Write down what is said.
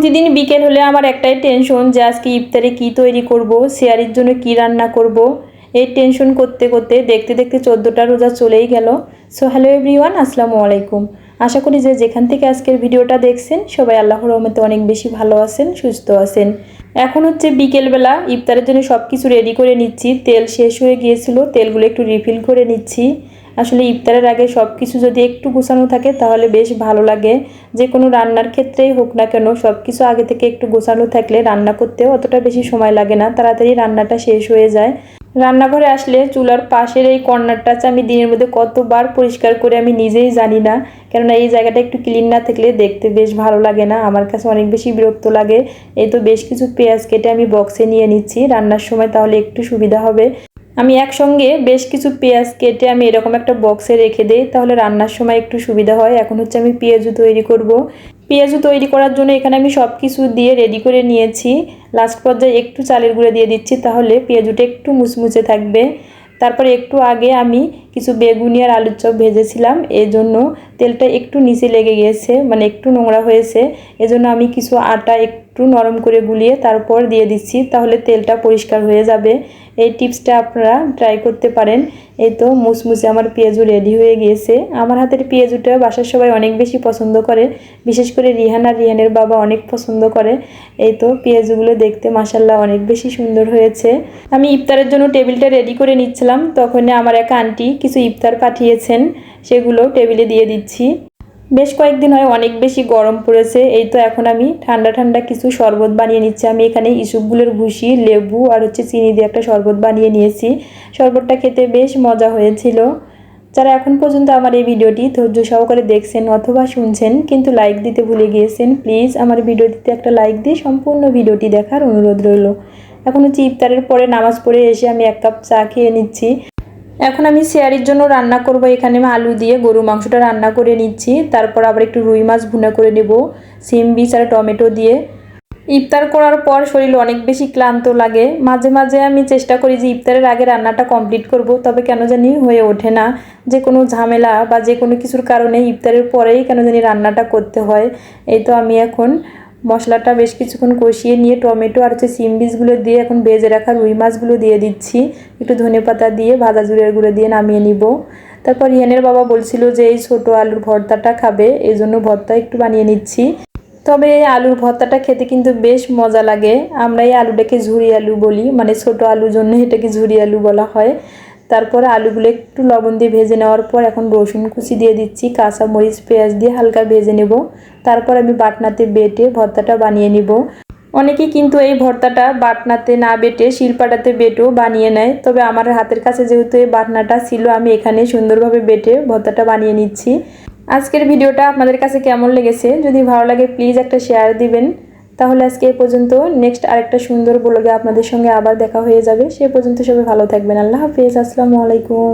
প্রতিদিন বিকেল হলে আমার একটাই টেনশন যে আজকে ইফতারে কী তৈরি করব, শেয়ারির জন্য কি রান্না করব। এই টেনশন করতে করতে, দেখতে দেখতে চোদ্দোটা রোজা চলেই গেল। সো হ্যালো এভরিওয়ান আসসালামু আলাইকুম। আশা করি যে যেখান থেকে আজকের ভিডিওটা দেখছেন, সবাই আল্লাহর রহমতে অনেক বেশি ভালো আছেন, সুস্থ আছেন। এখন হচ্ছে বিকেলবেলা, ইফতারের জন্য সব কিছু রেডি করে নিচ্ছি। তেল শেষ হয়ে গিয়েছিল, তেলগুলো একটু রিফিল করে নিচ্ছি। আসলে ইফতারের আগে সব কিছু যদি একটু গোছানো থাকে, তাহলে বেশ ভালো লাগে। যে কোনো রান্নার ক্ষেত্রেই হোক না কেন সব কিছু আগে থেকে একটু গোছানো থাকলে রান্না করতেও অতটা বেশি সময় লাগে না, তাড়াতাড়ি রান্নাটা শেষ হয়ে যায়। রান্নাঘরে আসলে চুলার পাশের এই কর্নারটা আমি দিনের মধ্যে কতবার পরিষ্কার করে আমি নিজেই জানি না। কেননা এই জায়গাটা একটু ক্লিন না থাকলে দেখতে বেশ ভালো লাগে না, আমার কাছে অনেক বেশি বিরক্ত লাগে। এই তো বেশ কিছু পেঁয়াজ কেটে আমি বক্সে নিয়ে নিচ্ছি, রান্নার সময় তাহলে একটু সুবিধা হবে। আমি একসঙ্গে বেশ কিছু পেঁয়াজ কেটে আমি এরকম একটা বক্সে রেখে দিই, তাহলে রান্নার সময় একটু সুবিধা হয়। এখন হচ্ছে আমি পেঁয়াজু তৈরি করব। পেঁয়াজু তৈরি করার জন্য এখানে আমি সব কিছু দিয়ে রেডি করে নিয়েছি। লাস্ট পর্যায়ে একটু চালের গুঁড়ো দিয়ে দিচ্ছি, তাহলে পেঁয়াজুটা একটু মুচমুচে থাকবে। তারপরে একটু আগে আমি কিছু বেগুনি আর আলুর চপ ভেজেছিলাম। এজন্য তেলটা একটু নিচে লেগে গিয়েছে মানে একটু নোংরা হয়েছে। এজন্য আমি কিছু আটা একটু নরম করে গুলিয়ে তারপর দিয়ে দিচ্ছি, তাহলে তেলটা পরিষ্কার হয়ে যাবে। এই টিপসটা আপনারা ট্রাই করতে পারেন। এই তো মুসমুসে আমার পেঁয়াজু রেডি হয়ে গিয়েছে। আমার হাতের পেঁয়াজুটা বাসার সবাই অনেক বেশি পছন্দ করে, বিশেষ করে রিহান আর রিহানের বাবা অনেক পছন্দ করে। এই তো পেঁয়াজুগুলো দেখতে মাসাল্লাহ অনেক বেশি সুন্দর হয়েছে। আমি ইফতারের জন্য টেবিলটা রেডি করে নিচ্ছিলাম। তখন আমার এক আন্টি কিছু ইফতার পাঠিয়েছেন, সেগুলো টেবিলে দিয়ে দিচ্ছি। বেশ কয়েকদিন হয় অনেক বেশি গরম পড়েছে, এই তো এখন আমি ঠান্ডা ঠান্ডা কিছু শরবত বানিয়ে নিচ্ছি। আমি এখানে ইসুপগুলোর ভুসি লেবু আর হচ্ছে চিনি দিয়ে একটা শরবত বানিয়ে নিয়েছি। শরবতটা খেতে বেশ মজা হয়েছিল। যারা এখন পর্যন্ত আমার এই ভিডিওটি ধৈর্য সহকারে দেখছেন অথবা শুনছেন, কিন্তু লাইক দিতে ভুলে গিয়েছেন, প্লিজ আমার ভিডিওটিতে একটা লাইক দিয়ে সম্পূর্ণ ভিডিওটি দেখার অনুরোধ রইল। এখন হচ্ছে ইফতারের পরে নামাজ পড়ে এসে আমি এক কাপ চা খেয়ে নিচ্ছি। এখন আমি শেয়ারির জন্য রান্না করব। এখানে আমি আলু দিয়ে গরু মাংসটা রান্না করে নিচ্ছি। তারপর আবার একটু রুই মাছ ভুনা করে নেব, সিম, বীজ আর টমেটো দিয়ে। ইফতার করার পর শরীর অনেক বেশি ক্লান্ত লাগে। মাঝে মাঝে আমি চেষ্টা করি যে ইফতারের আগে রান্নাটা কমপ্লিট করব, তবে কেন জানি হয়ে ওঠে না। যে কোনো ঝামেলা বা যে কোনো কিছুর কারণে ইফতারের পরেই কেন জানি রান্নাটা করতে হয়। এই তো আমি এখন মশলাটা বেশ কিছুক্ষণ কষিয়ে নিয়ে টমেটো আর হচ্ছে সিম বীজগুলো দিয়ে এখন বেজে রাখা রুই মাছগুলো দিয়ে দিচ্ছি। একটু ধনে পাতা দিয়ে ভাজা জুড়ের গুঁড়ো দিয়ে নামিয়ে নিব। তারপর ইয়ানের বাবা বলছিল যে এই ছোটো আলুর ভর্তাটা খাবে এই জন্য ভর্তা একটু বানিয়ে নিচ্ছি। তবে এই আলুর ভর্তাটা খেতে কিন্তু বেশ মজা লাগে। আমরা এই আলুটাকে ঝুরি আলু বলি মানে ছোট আলুর জন্য এটাকে ঝুরি আলু বলা হয়। তারপর আলুগুলো একটু লবণ দিয়ে ভেজে নেওয়ার পর এখন রসুন কুচি দিয়ে দিচ্ছি, কাঁচা মরিচ, পেঁয়াজ দিয়ে হালকা ভেজে নেব। তারপর আমি বাটনাতে বেটে ভর্তাটা বানিয়ে নিব। অনেকে কিন্তু এই ভর্তাটা বাটনাতে না বেটে শিলপাটাতে বেটেও বানিয়ে নেয়, তবে আমার হাতের কাছে যেহেতু এই বাটনাটা ছিল, আমি এখানে সুন্দরভাবে বেটে ভর্তাটা বানিয়ে নিচ্ছি। আজকের ভিডিওটা আপনাদের কাছে কেমন লেগেছে? যদি ভালো লাগে প্লিজ একটা শেয়ার দিবেন। তাহলে আজকে এ পর্যন্ত। নেক্সট আরেকটা সুন্দর ব্লগে আপনাদের সঙ্গে আবার দেখা হয়ে যাবে। সে পর্যন্ত সবাই ভালো থাকবেন। আল্লাহ হাফিজ। আসসালামু আলাইকুম।